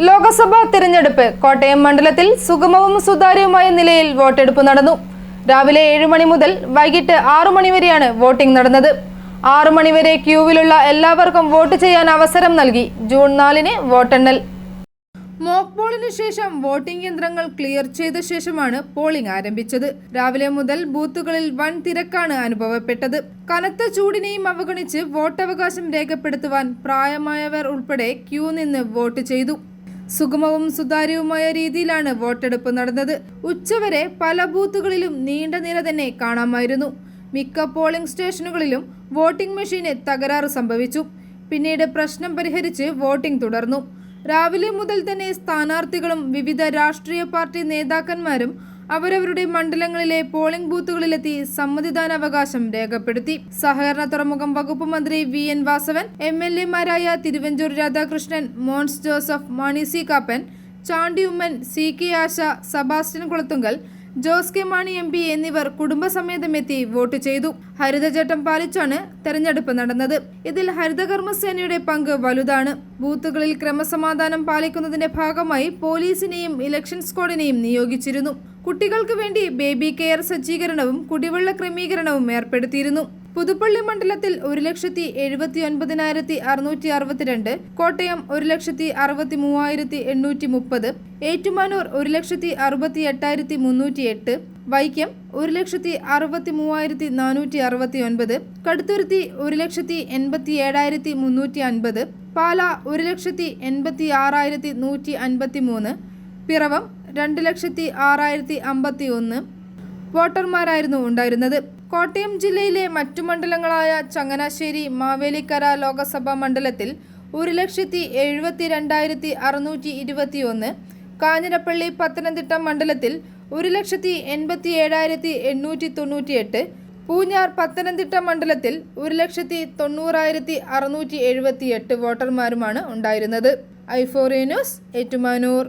ലോക്സഭാ തിരഞ്ഞെടുപ്പ് കോട്ടയം മണ്ഡലത്തിൽ സുഗമവും സുതാര്യവുമായ നിലയിൽ വോട്ടെടുപ്പ് നടന്നു. രാവിലെ ഏഴ് മണി മുതൽ വൈകിട്ട് ആറു മണിവരെയാണ് വോട്ടിംഗ് നടന്നത്. ആറു മണിവരെ ക്യൂവിലുള്ള എല്ലാവർക്കും വോട്ട് ചെയ്യാൻ അവസരം നൽകി ജൂൺ നാലിന് വോട്ടെണ്ണൽ. മോക്ക് പോളിന് ശേഷം വോട്ടിംഗ് യന്ത്രങ്ങൾ ക്ലിയർ ചെയ്ത ശേഷമാണ് പോളിംഗ് ആരംഭിച്ചത്. രാവിലെ മുതൽ ബൂത്തുകളിൽ വൻ തിരക്കാണ് അനുഭവപ്പെട്ടത്. കനത്ത ചൂടിനെയും അവഗണിച്ച് വോട്ടവകാശം രേഖപ്പെടുത്തുവാൻ പ്രായമായവർ ഉൾപ്പെടെ ക്യൂ നിന്ന് വോട്ട് ചെയ്തു. സുഗമവും സുതാര്യവുമായ രീതിയിലാണ് വോട്ടെടുപ്പ് നടന്നത്. ഉച്ചവരെ പല ബൂത്തുകളിലും നീണ്ട നിര തന്നെ കാണാമായിരുന്നു. മിക്ക പോളിംഗ് സ്റ്റേഷനുകളിലും വോട്ടിംഗ് മെഷീന് തകരാറ് സംഭവിച്ചു. പിന്നീട് പ്രശ്നം പരിഹരിച്ച് വോട്ടിംഗ് തുടർന്നു. രാവിലെ മുതൽ തന്നെ സ്ഥാനാർത്ഥികളും വിവിധ രാഷ്ട്രീയ പാർട്ടി നേതാക്കന്മാരും അവരവരുടെ മണ്ഡലങ്ങളിലെ പോളിംഗ് ബൂത്തുകളിലെത്തി സമ്മതിദാനാവകാശം രേഖപ്പെടുത്തി. സഹകരണ തുറമുഖം വകുപ്പ് മന്ത്രി V N Vasavan M L എമാരായ Thiruvanchoor Radhakrishnan Mons Joseph Mani C Kappan Chandy Oommen C K Asha Sebastian Kulathunkal Jose K Mani M P എന്നിവർ കുടുംബസമേതമെത്തി വോട്ട് ചെയ്തു. ഹരിതചട്ടം പാലിച്ചാണ് തെരഞ്ഞെടുപ്പ് നടന്നത്. ഇതിൽ ഹരിതകർമ്മസേനയുടെ പങ്ക് വലുതാണ്. ബൂത്തുകളിൽ ക്രമസമാധാനം പാലിക്കുന്നതിന്റെ ഭാഗമായി പോലീസിനെയും ഇലക്ഷൻ സ്ക്വാഡിനെയും നിയോഗിച്ചിരുന്നു. കുട്ടികൾക്ക് വേണ്ടി ബേബി കെയർ സജ്ജീകരണവും കുടിവെള്ള ക്രമീകരണവും ഏർപ്പെടുത്തിയിരുന്നു. പുതുപ്പള്ളി മണ്ഡലത്തിൽ ഒരു ലക്ഷത്തി എഴുപത്തി ഒൻപതിനായിരത്തി അറുന്നൂറ്റി അറുപത്തിരണ്ട് കോട്ടയം ഒരു ലക്ഷത്തി അറുപത്തി മൂവായിരത്തി എണ്ണൂറ്റി മുപ്പത് ഏറ്റുമാനൂർ ഒരു ലക്ഷത്തി അറുപത്തി എട്ടായിരത്തി മുന്നൂറ്റി എട്ട് വൈക്കം ഒരു ലക്ഷത്തി അറുപത്തി മൂവായിരത്തി നാനൂറ്റി അറുപത്തി ഒൻപത് കടുത്തുരുത്തി ഒരു ലക്ഷത്തി എൺപത്തി ഏഴായിരത്തി മുന്നൂറ്റി അൻപത് പാല ഒരു ലക്ഷത്തി എൺപത്തി ആറായിരത്തി നൂറ്റി അൻപത്തി മൂന്ന് പിറവം രണ്ട് ലക്ഷത്തി ആറായിരത്തി അമ്പത്തി ഒന്ന് വോട്ടർമാരായിരുന്നു ഉണ്ടായിരുന്നത്. കോട്ടയം ജില്ലയിലെ മറ്റു മണ്ഡലങ്ങളായ ചങ്ങനാശ്ശേരി മാവേലിക്കര ലോകസഭാ മണ്ഡലത്തിൽ ഒരു ലക്ഷത്തി എഴുപത്തി രണ്ടായിരത്തി അറുന്നൂറ്റി ഇരുപത്തി ഒന്ന് കാഞ്ഞിരപ്പള്ളി പത്തനംതിട്ട മണ്ഡലത്തിൽ ഒരു ലക്ഷത്തി എൺപത്തി ഏഴായിരത്തി എണ്ണൂറ്റി തൊണ്ണൂറ്റി എട്ട് പൂഞ്ഞാർ പത്തനംതിട്ട മണ്ഡലത്തിൽ ഒരു ലക്ഷത്തി തൊണ്ണൂറായിരത്തി അറുന്നൂറ്റി എഴുപത്തി എട്ട് വോട്ടർമാരുമാണ് ഉണ്ടായിരുന്നത്. ഐഫോറിയ ന്യൂസ് ഏറ്റുമാനൂർ.